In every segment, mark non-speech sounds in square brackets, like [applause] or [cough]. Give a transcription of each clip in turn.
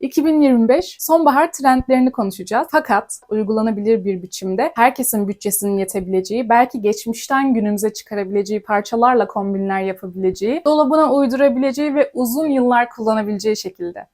2025 sonbahar trendlerini konuşacağız. Fakat uygulanabilir bir biçimde herkesin bütçesinin yetebileceği, belki geçmişten günümüze çıkarabileceği parçalarla kombinler yapabileceği, dolabına uydurabileceği ve uzun yıllar kullanabileceği şekilde.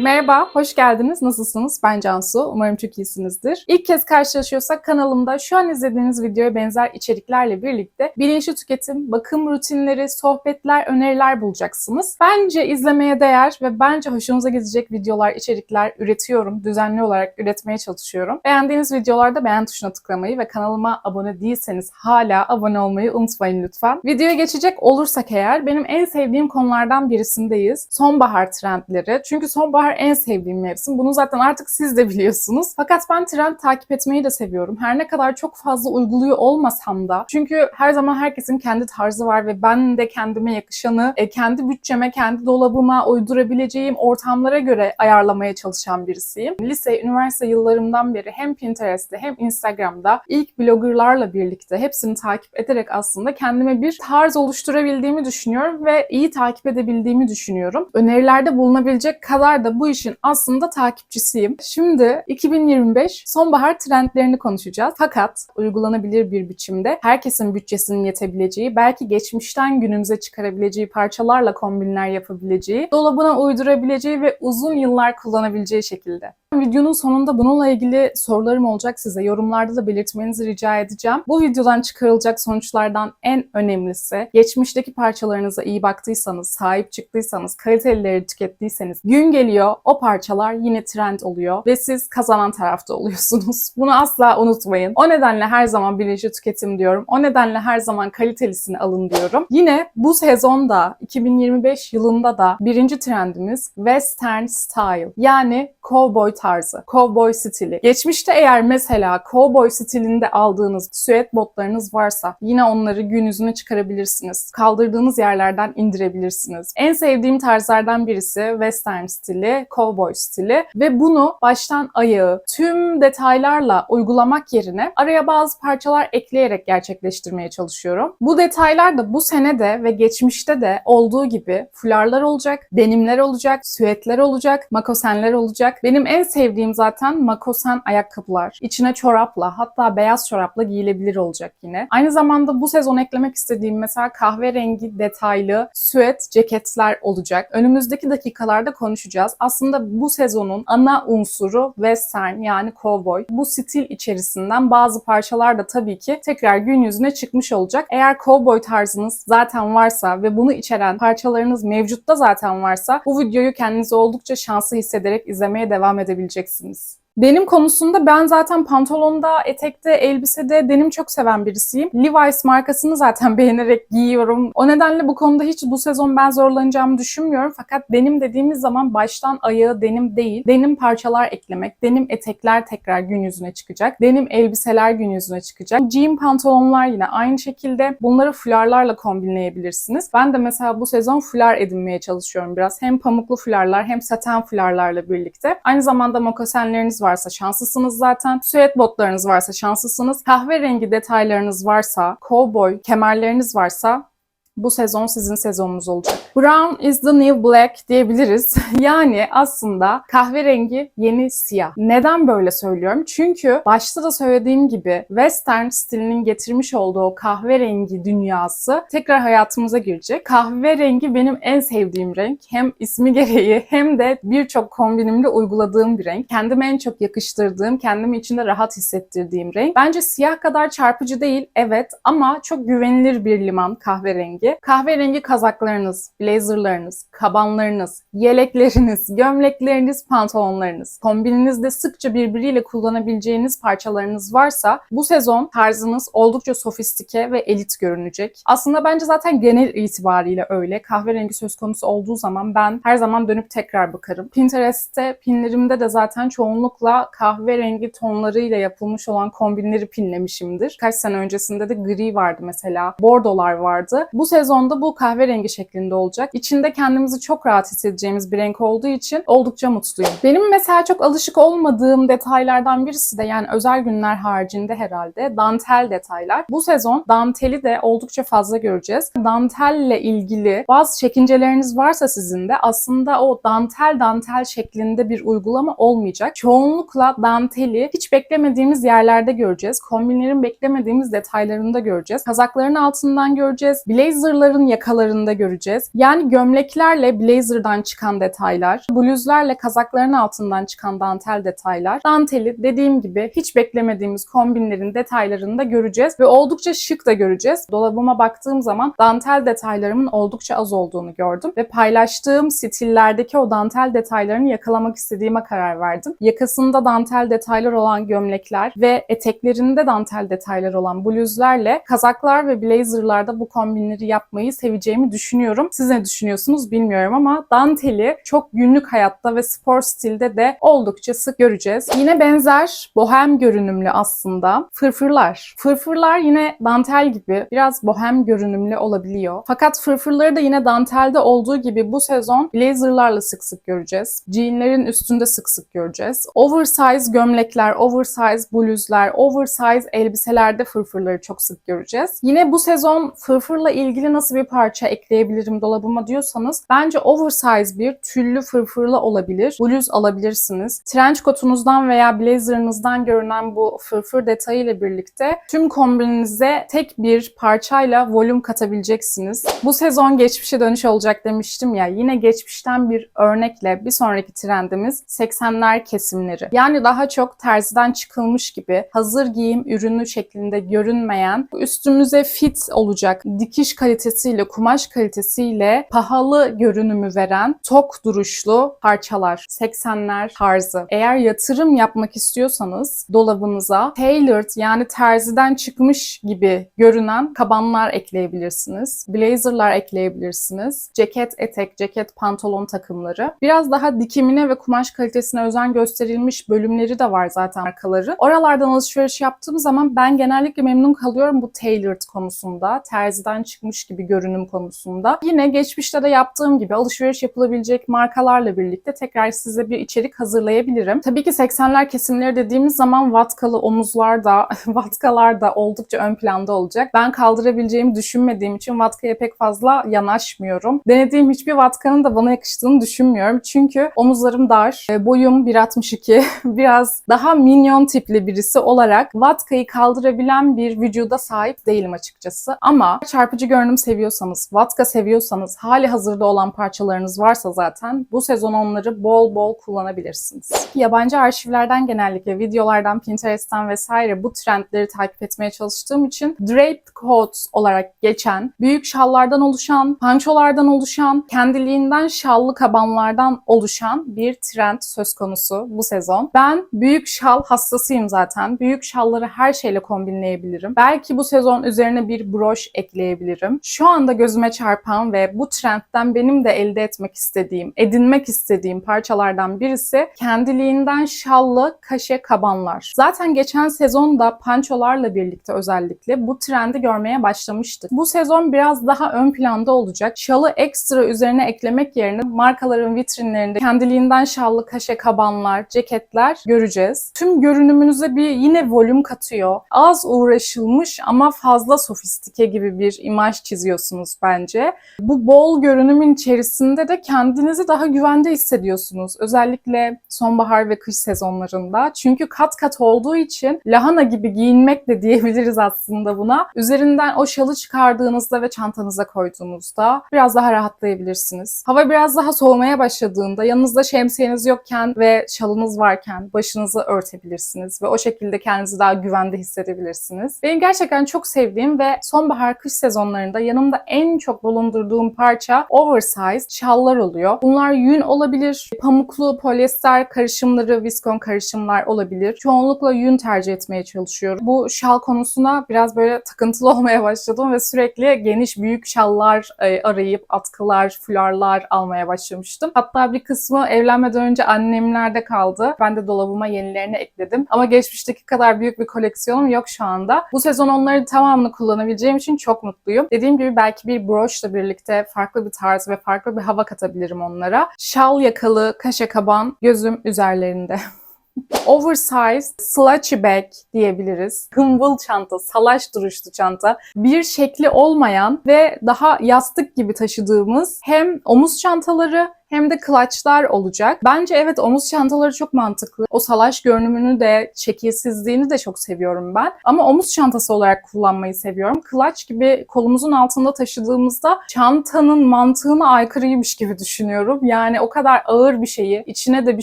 Merhaba, hoş geldiniz. Nasılsınız? Ben Cansu. Umarım çok iyisinizdir. İlk kez karşılaşıyorsak kanalımda şu an izlediğiniz videoya benzer içeriklerle birlikte bilinçli tüketim, bakım rutinleri, sohbetler, öneriler bulacaksınız. Bence izlemeye değer ve bence hoşunuza gidecek videolar, içerikler üretiyorum. Düzenli olarak üretmeye çalışıyorum. Beğendiğiniz videolarda beğen tuşuna tıklamayı ve kanalıma abone değilseniz hala abone olmayı unutmayın lütfen. Videoya geçecek olursak eğer benim en sevdiğim konulardan birisindeyiz. Sonbahar trendleri. Çünkü sonbahar en sevdiğim mevsim. Bunu zaten artık siz de biliyorsunuz. Fakat ben trend takip etmeyi de seviyorum. Her ne kadar çok fazla uyguluyor olmasam da. Çünkü her zaman herkesin kendi tarzı var ve ben de kendime yakışanı e, kendi bütçeme, kendi dolabıma uydurabileceğim ortamlara göre ayarlamaya çalışan birisiyim. Lise, üniversite yıllarımdan beri hem Pinterest'te hem Instagram'da ilk bloggerlarla birlikte hepsini takip ederek aslında kendime bir tarz oluşturabildiğimi düşünüyorum ve iyi takip edebildiğimi düşünüyorum. Önerilerde bulunabilecek kadar da bu işin aslında takipçisiyim. Şimdi 2025 sonbahar trendlerini konuşacağız. Fakat uygulanabilir bir biçimde herkesin bütçesinin yetebileceği, belki geçmişten günümüze çıkarabileceği parçalarla kombinler yapabileceği, dolabına uydurabileceği ve uzun yıllar kullanabileceği şekilde. Videonun sonunda bununla ilgili sorularım olacak size. Yorumlarda da belirtmenizi rica edeceğim. Bu videodan çıkarılacak sonuçlardan en önemlisi geçmişteki parçalarınıza iyi baktıysanız, sahip çıktıysanız, kalitelileri tükettiyseniz gün geliyor o parçalar yine trend oluyor ve siz kazanan tarafta [laughs] oluyorsunuz. Bunu asla unutmayın. O nedenle her zaman bilinçli tüketim diyorum. O nedenle her zaman kalitelisini alın diyorum. Yine bu sezonda 2025 yılında da birinci trendimiz Western Style yani cowboy tarzı, cowboy stili. Geçmişte eğer mesela cowboy stilinde aldığınız süet botlarınız varsa yine onları gün yüzüne çıkarabilirsiniz. Kaldırdığınız yerlerden indirebilirsiniz. En sevdiğim tarzlardan birisi western stili, cowboy stili ve bunu baştan ayağı tüm detaylarla uygulamak yerine araya bazı parçalar ekleyerek gerçekleştirmeye çalışıyorum. Bu detaylar da bu sene de ve geçmişte de olduğu gibi fularlar olacak, denimler olacak, süetler olacak, makosenler olacak. Benim en sevdiğim zaten makosen ayakkabılar. İçine çorapla hatta beyaz çorapla giyilebilir olacak yine. Aynı zamanda bu sezon eklemek istediğim mesela kahverengi detaylı süet ceketler olacak. Önümüzdeki dakikalarda konuşacağız. Aslında bu sezonun ana unsuru western yani cowboy. Bu stil içerisinden bazı parçalar da tabii ki tekrar gün yüzüne çıkmış olacak. Eğer cowboy tarzınız zaten varsa ve bunu içeren parçalarınız mevcutta zaten varsa bu videoyu kendinizi oldukça şanslı hissederek izlemeye devam edebileceksiniz. Denim konusunda ben zaten pantolonda, etekte, elbisede denim çok seven birisiyim. Levi's markasını zaten [laughs] beğenerek giyiyorum. O nedenle bu konuda hiç bu sezon ben zorlanacağımı düşünmüyorum. Fakat denim dediğimiz zaman baştan ayağı denim değil, denim parçalar eklemek, denim etekler tekrar gün yüzüne çıkacak, denim elbiseler gün yüzüne çıkacak. Jean pantolonlar yine aynı şekilde bunları fularlarla kombinleyebilirsiniz. Ben de mesela bu sezon fular edinmeye çalışıyorum biraz. Hem pamuklu fularlar hem saten fularlarla birlikte. Aynı zamanda mokasenleriniz varsa şanslısınız zaten. Süet botlarınız varsa şanslısınız. Kahverengi detaylarınız varsa, cowboy kemerleriniz varsa bu sezon sizin sezonunuz olacak. Brown is the new black diyebiliriz. [laughs] yani aslında kahverengi yeni siyah. Neden böyle söylüyorum? Çünkü başta da söylediğim gibi western stilinin getirmiş olduğu kahverengi dünyası tekrar hayatımıza girecek. Kahverengi benim en sevdiğim renk. Hem ismi gereği hem de birçok kombinimde uyguladığım bir renk. Kendime en çok yakıştırdığım, kendimi içinde rahat hissettirdiğim renk. Bence siyah kadar çarpıcı değil, evet ama çok güvenilir bir liman kahverengi. Kahverengi kazaklarınız, blazerlarınız, kabanlarınız, yelekleriniz, [laughs] gömlekleriniz, pantolonlarınız, kombininizde sıkça birbiriyle kullanabileceğiniz parçalarınız varsa bu sezon tarzınız oldukça sofistike ve elit görünecek. Aslında bence zaten genel itibariyle öyle. Kahverengi söz konusu olduğu zaman ben her zaman dönüp tekrar bakarım. Pinterest'te pinlerimde de zaten çoğunlukla kahverengi tonlarıyla yapılmış olan kombinleri pinlemişimdir. Kaç sene öncesinde de gri vardı mesela. Bordolar vardı. Bu sezonda bu kahverengi şeklinde olacak. İçinde kendimizi çok rahat hissedeceğimiz bir renk olduğu için oldukça mutluyum. Benim mesela çok alışık olmadığım detaylardan birisi de yani özel günler haricinde herhalde dantel detaylar. Bu sezon danteli de oldukça fazla göreceğiz. Dantelle ilgili bazı çekinceleriniz varsa sizin de aslında o dantel dantel şeklinde bir uygulama olmayacak. Çoğunlukla danteli hiç beklemediğimiz yerlerde göreceğiz. Kombinlerin beklemediğimiz detaylarında göreceğiz. Kazakların altından göreceğiz. Blazerların yakalarında göreceğiz. Yani gömleklerle blazerdan çıkan detaylar, bluzlarla kazakların altından çıkan dantel detaylar, danteli dediğim gibi hiç beklemediğimiz kombinlerin detaylarını da göreceğiz ve oldukça şık da göreceğiz. Dolabıma baktığım zaman dantel detaylarımın oldukça az olduğunu gördüm ve paylaştığım stillerdeki o dantel detaylarını yakalamak istediğime karar verdim. Yakasında dantel detaylar olan gömlekler ve eteklerinde dantel detaylar olan bluzlarla kazaklar ve blazerlarda bu kombinleri yapmayı seveceğimi düşünüyorum. Siz ne düşünüyorsunuz bilmiyorum ama danteli çok günlük hayatta ve spor stilde de oldukça sık göreceğiz. Yine benzer bohem görünümlü aslında fırfırlar. Fırfırlar yine dantel gibi biraz bohem görünümlü olabiliyor. Fakat fırfırları da yine dantelde olduğu gibi bu sezon blazerlarla sık sık göreceğiz. Jeanlerin üstünde sık sık göreceğiz. Oversize gömlekler, oversize bluzlar, oversize elbiselerde fırfırları çok sık göreceğiz. Yine bu sezon fırfırla ilgili nasıl bir parça ekleyebilirim dolabıma diyorsanız bence oversize bir tüllü fırfırlı olabilir. Bluz alabilirsiniz. Trench coatunuzdan veya blazerınızdan görünen bu fırfır detayı ile birlikte tüm kombininize tek bir parçayla volüm katabileceksiniz. Bu sezon geçmişe dönüş olacak demiştim ya. Yine geçmişten bir örnekle bir sonraki trendimiz 80'ler kesimleri. Yani daha çok terziden çıkılmış gibi hazır giyim ürünü şeklinde görünmeyen, üstümüze fit olacak dikiş kalitesiyle, kumaş kalitesiyle pahalı görünümü veren tok duruşlu parçalar. 80'ler tarzı. Eğer yatırım yapmak istiyorsanız dolabınıza tailored yani terziden çıkmış gibi görünen kabanlar ekleyebilirsiniz. Blazerlar ekleyebilirsiniz. Ceket, etek, ceket, pantolon takımları. Biraz daha dikimine ve kumaş kalitesine özen gösterilmiş bölümleri de var zaten markaların. Oralardan alışveriş yaptığım zaman ben genellikle memnun kalıyorum bu tailored konusunda. Terziden çıkmış gibi görünüm konusunda. Yine geçmişte de yaptığım gibi alışveriş yapılabilecek markalarla birlikte tekrar size bir içerik hazırlayabilirim. Tabii ki 80'ler kesimleri dediğimiz zaman vatkalı omuzlar da, [laughs] vatkalar da oldukça ön planda olacak. Ben kaldırabileceğimi düşünmediğim için vatkaya pek fazla yanaşmıyorum. Denediğim hiçbir vatkanın da bana yakıştığını düşünmüyorum. Çünkü omuzlarım dar, e, boyum 1.62, [laughs] biraz daha minyon tipli birisi olarak vatkayı kaldırabilen bir vücuda sahip değilim açıkçası. Ama çarpıcı görünüm seviyorsanız, vatka seviyorsanız, hali hazırda olan parçalarınız varsa zaten bu sezon onları bol bol kullanabilirsiniz. Yabancı arşivlerden genellikle videolardan, Pinterest'ten vesaire bu trendleri takip etmeye çalıştığım için draped coats olarak geçen, büyük şallardan oluşan, pançolardan oluşan, kendiliğinden şallı kabanlardan oluşan bir trend söz konusu bu sezon. Ben büyük şal hastasıyım zaten. Büyük şalları her şeyle kombinleyebilirim. Belki bu sezon üzerine bir broş ekleyebilirim. Şu anda gözüme çarpan ve bu trendten benim de elde etmek istediğim, edinmek istediğim parçalardan birisi kendiliğinden şallı kaşe kabanlar. Zaten geçen sezonda pançolarla birlikte özellikle bu trendi görmeye başlamıştık. Bu sezon biraz daha ön planda olacak. Şalı ekstra üzerine eklemek yerine markaların vitrinlerinde kendiliğinden şallı kaşe kabanlar, ceketler göreceğiz. Tüm görünümünüze bir yine volüm katıyor. Az uğraşılmış ama fazla sofistike gibi bir imaj çiziyorsunuz bence. Bu bol görünümün içerisinde de kendinizi daha güvende hissediyorsunuz. Özellikle sonbahar ve kış sezonlarında. Çünkü kat kat olduğu için lahana gibi giyinmek de diyebiliriz aslında buna. Üzerinden o şalı çıkardığınızda ve çantanıza koyduğunuzda biraz daha rahatlayabilirsiniz. Hava biraz daha soğumaya başladığında yanınızda şemsiyeniz yokken ve şalınız varken başınızı örtebilirsiniz ve o şekilde kendinizi daha güvende hissedebilirsiniz. Benim gerçekten çok sevdiğim ve sonbahar kış sezonlarında yanımda en çok bulundurduğum parça oversize şallar oluyor. Bunlar yün olabilir, pamuklu, polyester karışımları, viskon karışımlar olabilir. Çoğunlukla yün tercih etmeye çalışıyorum. Bu şal konusuna biraz böyle takıntılı [laughs] olmaya başladım ve sürekli geniş büyük şallar e, arayıp atkılar, fularlar almaya başlamıştım. Hatta bir kısmı evlenmeden önce annemlerde kaldı. Ben de dolabıma yenilerini ekledim. Ama geçmişteki kadar büyük bir koleksiyonum yok şu anda. Bu sezon onları tamamını kullanabileceğim için çok mutluyum. Dediğim gibi belki bir broşla birlikte farklı bir tarz ve farklı bir hava katabilirim onlara. Şal yakalı, kaşe kaban, gözüm üzerlerinde. [laughs] Oversized slouchy bag diyebiliriz. Hımbıl çanta, salaş duruşlu çanta. Bir şekli olmayan ve daha yastık gibi taşıdığımız hem omuz çantaları hem de clutchlar olacak. Bence evet omuz çantaları çok mantıklı. O salaş görünümünü de, şekilsizliğini de çok seviyorum ben. Ama omuz çantası olarak kullanmayı seviyorum. Clutch gibi kolumuzun altında taşıdığımızda çantanın mantığına aykırıymış gibi düşünüyorum. Yani o kadar ağır bir şeyi, içine de bir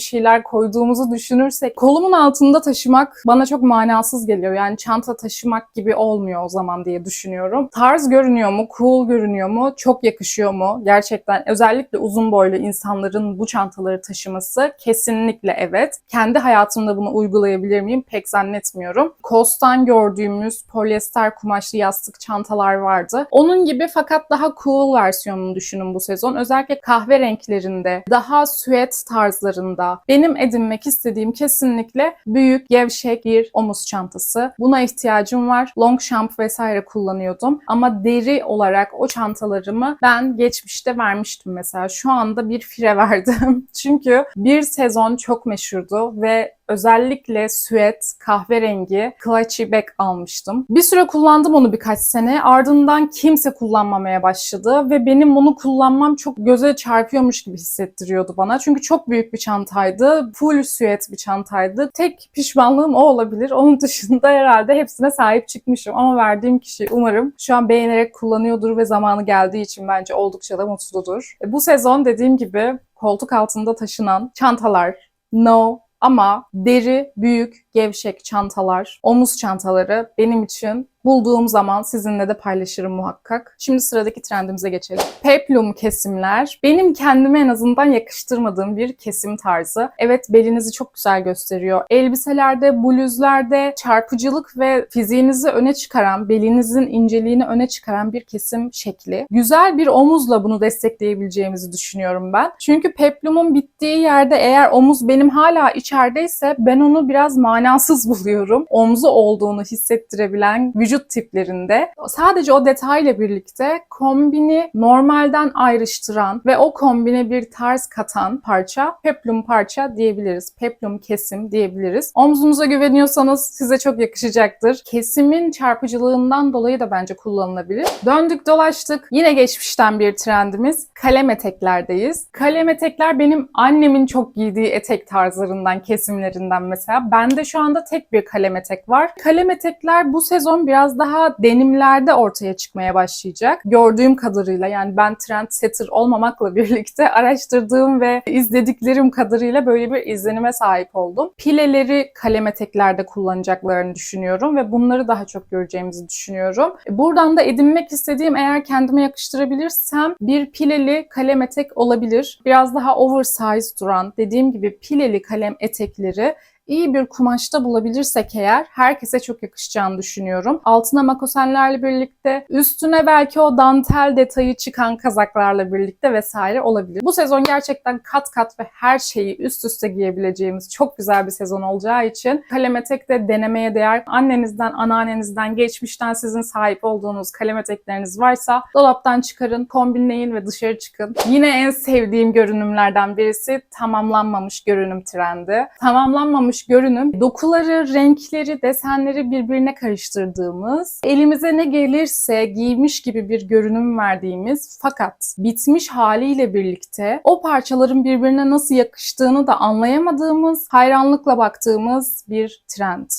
şeyler koyduğumuzu düşünürsek kolumun altında taşımak bana çok manasız geliyor. Yani çanta taşımak gibi olmuyor o zaman diye düşünüyorum. Tarz görünüyor mu? Cool görünüyor mu? Çok yakışıyor mu? Gerçekten özellikle uzun boylu insanların bu çantaları taşıması kesinlikle evet. Kendi hayatımda bunu uygulayabilir miyim? Pek zannetmiyorum. Kostan gördüğümüz polyester kumaşlı yastık çantalar vardı. Onun gibi fakat daha cool versiyonunu düşünün bu sezon. Özellikle kahve renklerinde, daha süet tarzlarında. Benim edinmek istediğim kesinlikle büyük, gevşek bir omuz çantası. Buna ihtiyacım var. Longchamp vesaire kullanıyordum. Ama deri olarak o çantalarımı ben geçmişte vermiştim mesela. Şu anda bir fire verdim. [laughs] Çünkü bir sezon çok meşhurdu ve özellikle süet, kahverengi, clutchy bag almıştım. Bir süre kullandım onu birkaç sene. Ardından kimse kullanmamaya başladı ve benim bunu kullanmam çok göze çarpıyormuş gibi hissettiriyordu bana. Çünkü çok büyük bir çantaydı. Full süet bir çantaydı. Tek pişmanlığım o olabilir. Onun dışında herhalde hepsine sahip çıkmışım. Ama verdiğim kişi umarım şu an beğenerek kullanıyordur ve zamanı geldiği için bence oldukça da mutludur. E, Bu sezon dediğim gibi koltuk altında taşınan çantalar, no ama deri, büyük, gevşek çantalar, omuz çantaları benim için bulduğum zaman sizinle de paylaşırım muhakkak. Şimdi sıradaki trendimize geçelim. Peplum kesimler. Benim kendime en azından yakıştırmadığım bir kesim tarzı. Evet belinizi çok güzel gösteriyor. Elbiselerde, bluzlerde çarpıcılık ve fiziğinizi öne çıkaran, belinizin inceliğini öne çıkaran bir kesim şekli. Güzel bir omuzla bunu destekleyebileceğimizi düşünüyorum ben. Çünkü peplumun bittiği yerde eğer omuz benim hala içerideyse ben onu biraz manasız [laughs] buluyorum. Omzu olduğunu hissettirebilen vücut tiplerinde sadece o detayla birlikte kombini normalden ayrıştıran ve o kombine bir tarz katan parça peplum parça diyebiliriz. Peplum kesim diyebiliriz. Omzunuza güveniyorsanız size çok yakışacaktır. Kesimin çarpıcılığından dolayı da bence kullanılabilir. Döndük dolaştık. Yine geçmişten bir trendimiz. Kalem eteklerdeyiz. Kalem etekler benim annemin çok giydiği etek tarzlarından, kesimlerinden mesela. Bende şu anda tek bir kalem etek var. Kalem etekler bu sezon biraz daha denimlerde ortaya çıkmaya başlayacak. Gördüğüm kadarıyla yani ben trendsetter olmamakla [laughs] birlikte araştırdığım ve izlediklerim kadarıyla böyle bir izlenime sahip oldum. Pileleri kalem eteklerde kullanacaklarını düşünüyorum ve bunları daha çok göreceğimizi düşünüyorum. Buradan da edinmek istediğim eğer kendime yakıştırabilirsem bir pileli kalem etek olabilir. Biraz daha oversize duran dediğim gibi pileli kalem etekleri iyi bir kumaşta bulabilirsek eğer herkese çok yakışacağını düşünüyorum. Altına makosenlerle birlikte, üstüne belki o dantel detayı çıkan kazaklarla birlikte vesaire olabilir. Bu sezon gerçekten kat kat ve her şeyi üst üste giyebileceğimiz çok güzel bir sezon olacağı için kalem etek de denemeye değer. Annenizden, anneannenizden, geçmişten sizin sahip olduğunuz kalem etekleriniz varsa dolaptan çıkarın, kombinleyin ve dışarı çıkın. Yine en sevdiğim görünümlerden birisi tamamlanmamış görünüm trendi. Tamamlanmamış görünüm dokuları, renkleri, desenleri birbirine karıştırdığımız, elimize ne gelirse giymiş gibi bir görünüm verdiğimiz fakat bitmiş haliyle birlikte o parçaların birbirine nasıl yakıştığını da anlayamadığımız, hayranlıkla baktığımız bir trend.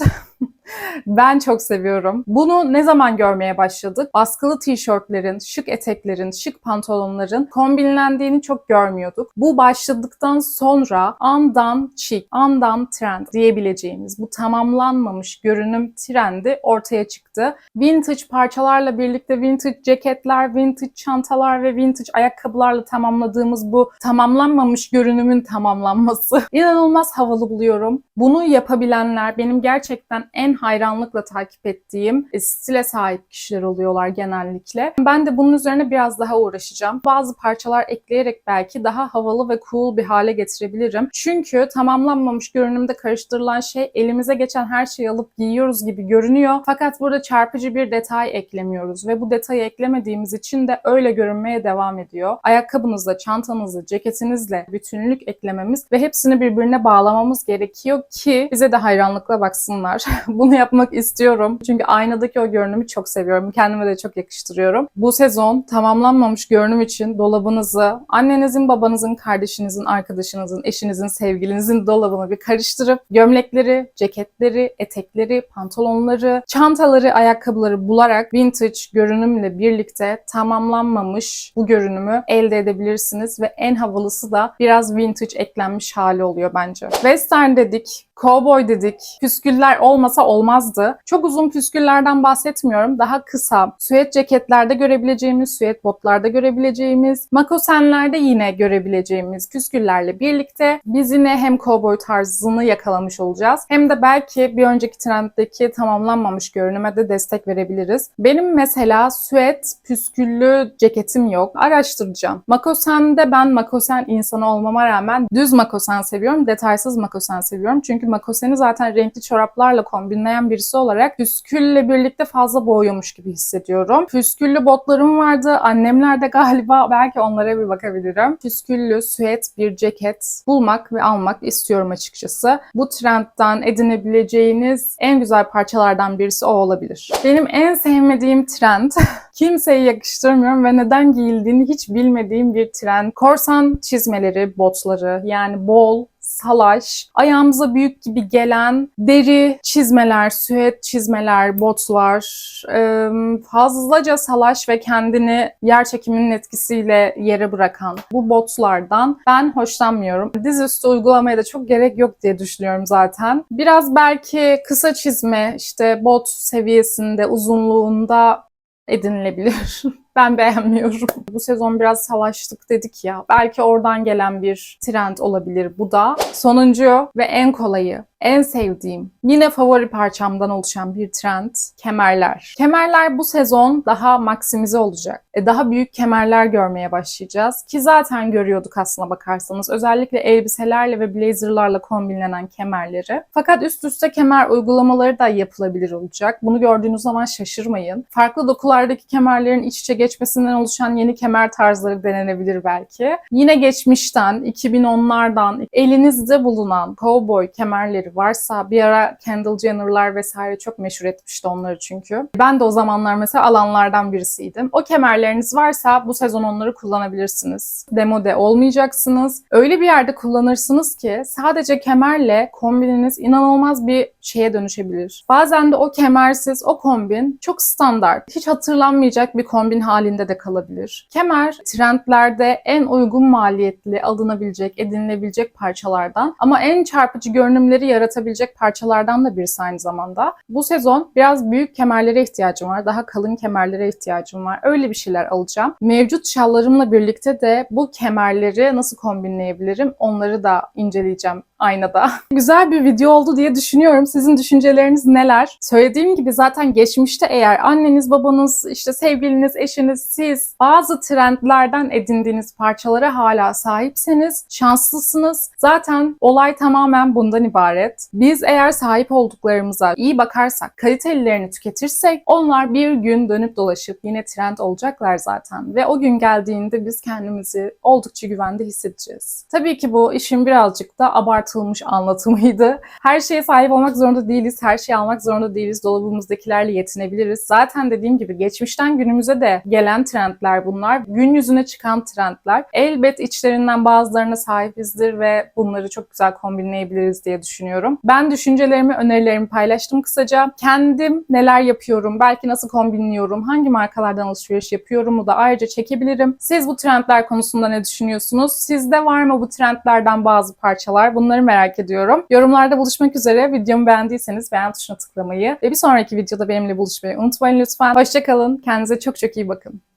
[laughs] Ben çok seviyorum. Bunu ne zaman görmeye başladık? Baskılı tişörtlerin, şık eteklerin, şık pantolonların kombinlendiğini çok görmüyorduk. Bu başladıktan sonra andan chic, andan trend diyebileceğimiz bu tamamlanmamış görünüm trendi ortaya çıktı. Vintage parçalarla birlikte vintage ceketler, vintage çantalar ve vintage ayakkabılarla tamamladığımız bu tamamlanmamış görünümün tamamlanması [laughs] inanılmaz havalı buluyorum. Bunu yapabilenler benim gerçekten en hayranlıkla takip ettiğim e, stile sahip kişiler oluyorlar genellikle. Ben de bunun üzerine biraz daha uğraşacağım. Bazı parçalar ekleyerek belki daha havalı ve cool bir hale getirebilirim. Çünkü tamamlanmamış görünümde karıştırılan şey elimize geçen her şeyi alıp giyiyoruz gibi görünüyor. Fakat burada çarpıcı bir detay eklemiyoruz ve bu detayı eklemediğimiz için de öyle görünmeye devam ediyor. Ayakkabınızla, çantanızla, ceketinizle bütünlük eklememiz ve hepsini birbirine bağlamamız gerekiyor ki bize de hayranlıkla baksınlar. [laughs] Bunu yapmak istiyorum. Çünkü aynadaki o görünümü çok seviyorum. Kendime de çok yakıştırıyorum. Bu sezon tamamlanmamış görünüm için dolabınızı annenizin, babanızın, kardeşinizin, arkadaşınızın, eşinizin, sevgilinizin dolabını bir karıştırıp gömlekleri, ceketleri, etekleri, pantolonları, çantaları, ayakkabıları bularak vintage görünümle birlikte tamamlanmamış bu görünümü elde edebilirsiniz ve en havalısı da biraz vintage eklenmiş hali oluyor bence. Western dedik, Cowboy dedik. Püsküller olmasa olmazdı. Çok uzun püsküllerden bahsetmiyorum. Daha kısa, süet ceketlerde görebileceğimiz, süet botlarda görebileceğimiz, makosenlerde yine görebileceğimiz püsküllerle birlikte biz yine hem cowboy tarzını yakalamış olacağız. Hem de belki bir önceki trenddeki tamamlanmamış görünüme de destek verebiliriz. Benim mesela süet püsküllü ceketim yok. Araştıracağım. Makosende ben makosen insanı olmama rağmen düz makosen seviyorum, detaysız makosen seviyorum. Çünkü makoseni zaten renkli çoraplarla kombinleyen birisi olarak püskülle birlikte fazla boğuyormuş gibi hissediyorum. Püsküllü botlarım vardı. Annemlerde galiba belki onlara bir bakabilirim. Püsküllü, süet bir ceket bulmak ve almak istiyorum açıkçası. Bu trendten edinebileceğiniz en güzel parçalardan birisi o olabilir. Benim en sevmediğim trend [laughs] kimseye yakıştırmıyorum ve neden giyildiğini hiç bilmediğim bir trend. Korsan çizmeleri, botları yani bol, salaş, ayağımıza büyük gibi gelen deri çizmeler, süet çizmeler, botlar, fazlaca salaş ve kendini yer çekiminin etkisiyle yere bırakan bu botlardan ben hoşlanmıyorum. Dizüstü uygulamaya da çok gerek yok diye düşünüyorum zaten. Biraz belki kısa çizme, işte bot seviyesinde, uzunluğunda edinilebilir. [laughs] ben beğenmiyorum. Bu sezon biraz savaştık dedik ya. Belki oradan gelen bir trend olabilir bu da. Sonuncu ve en kolayı, en sevdiğim, yine favori parçamdan oluşan bir trend kemerler. Kemerler bu sezon daha maksimize olacak. E, daha büyük kemerler görmeye başlayacağız. Ki zaten görüyorduk aslına bakarsanız. Özellikle elbiselerle ve blazerlarla kombinlenen kemerleri. Fakat üst üste kemer uygulamaları da yapılabilir olacak. Bunu gördüğünüz zaman şaşırmayın. Farklı dokulardaki kemerlerin iç içe geçmesinden oluşan yeni kemer tarzları denenebilir belki. Yine geçmişten, 2010'lardan elinizde bulunan cowboy kemerleri varsa bir ara Kendall Jenner'lar vesaire çok meşhur etmişti onları çünkü. Ben de o zamanlar mesela alanlardan birisiydim. O kemerleriniz varsa bu sezon onları kullanabilirsiniz. Demode olmayacaksınız. Öyle bir yerde kullanırsınız ki sadece kemerle kombininiz inanılmaz bir şeye dönüşebilir. Bazen de o kemersiz o kombin çok standart, hiç hatırlanmayacak bir kombin halinde de kalabilir. Kemer trendlerde en uygun maliyetli alınabilecek, edinilebilecek parçalardan ama en çarpıcı görünümleri yaratabilecek parçalardan da birisi aynı zamanda. Bu sezon biraz büyük kemerlere ihtiyacım var. Daha kalın kemerlere ihtiyacım var. Öyle bir şeyler alacağım. Mevcut şallarımla birlikte de bu kemerleri nasıl kombinleyebilirim onları da inceleyeceğim aynada. [laughs] Güzel bir video oldu diye düşünüyorum. Sizin düşünceleriniz neler? Söylediğim gibi zaten geçmişte eğer anneniz, babanız, işte sevgiliniz, eşiniz, siz bazı trendlerden edindiğiniz parçalara hala sahipseniz şanslısınız. Zaten olay tamamen bundan ibaret. Biz eğer sahip olduklarımıza iyi bakarsak, kalitelilerini tüketirsek onlar bir gün dönüp dolaşıp yine trend olacaklar zaten. Ve o gün geldiğinde biz kendimizi oldukça güvende hissedeceğiz. Tabii ki bu işin birazcık da abartılmış anlatımıydı. Her şeye sahip olmak zorunda değiliz, her şeyi almak zorunda değiliz. Dolabımızdakilerle yetinebiliriz. Zaten dediğim gibi geçmişten günümüze de gelen trendler bunlar. Gün yüzüne çıkan trendler. Elbet içlerinden bazılarına sahibizdir ve bunları çok güzel kombinleyebiliriz diye düşünüyorum. Ben düşüncelerimi, önerilerimi paylaştım kısaca. Kendim neler yapıyorum, belki nasıl kombinliyorum, hangi markalardan alışveriş yapıyorumu da ayrıca çekebilirim. Siz bu trendler konusunda ne düşünüyorsunuz? Sizde var mı bu trendlerden bazı parçalar? Bunları merak ediyorum. Yorumlarda buluşmak üzere. Videomu beğendiyseniz beğen tuşuna tıklamayı ve bir sonraki videoda benimle buluşmayı unutmayın lütfen. Hoşçakalın. Kendinize çok çok iyi bakın. welcome.